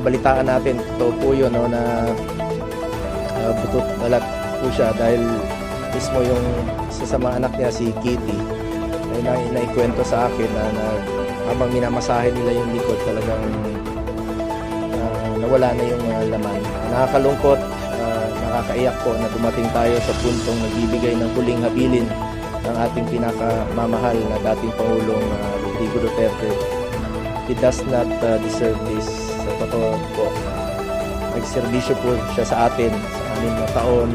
nabalitaan natin, totoo po yun, no, na uh, butot balat po siya dahil mismo yung isa anak niya, si Kitty, ay na, naikwento sa akin na, na habang minamasahe nila yung likod, talagang ah, nawala na yung ah, laman. Nakakalungkot, ah, nakakaiyak po na dumating tayo sa puntong nagbibigay ng huling habilin ng ating pinakamamahal na dating Pangulong ah, Rodrigo Duterte. He does not ah, deserve this. Sa totoo po, nagserbisyo po siya sa atin sa anim na taon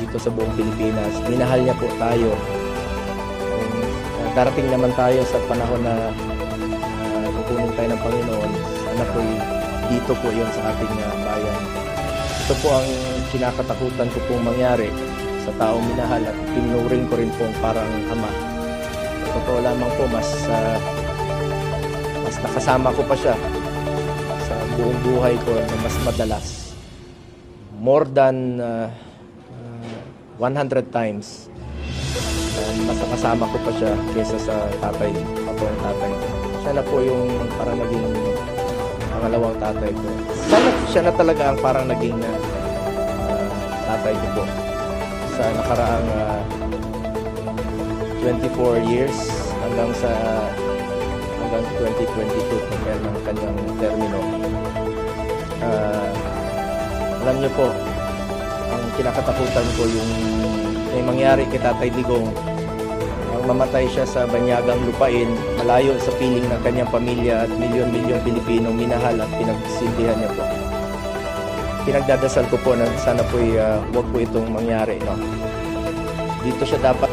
dito sa buong Pilipinas. Minahal niya po tayo. Ah, darating naman tayo sa panahon na uh, tayo ng Panginoon, sana po dito po yon sa ating ah, bayan. Ito po ang kinakatakutan ko pong mangyari sa taong minahal at pinuring ko rin pong parang ama. Totoo lamang po, mas, ah, mas nakasama ko pa siya buong buhay ko na mas madalas. More than ah, 100 times. Uh, mas nakasama ko pa siya kesa sa tatay, ako ang tatay. Siya na po yung parang naging pangalawang tatay ko. Sana siya na talaga ang parang naging ah, tatay ko po. Sa nakaraang ah, 24 years hanggang sa hanggang 2022 kung kailan ang kanyang termino. Ah, alam niyo po, ang kinakatakutan ko yung may mangyari kay Tatay Digong ang mamatay siya sa banyagang lupain malayo sa piling ng kanyang pamilya at milyon-milyong Pilipinong minahal at pinagsindihan niya po. Pinagdadasal ko po na sana po uh, wag po itong mangyari. No? Dito siya dapat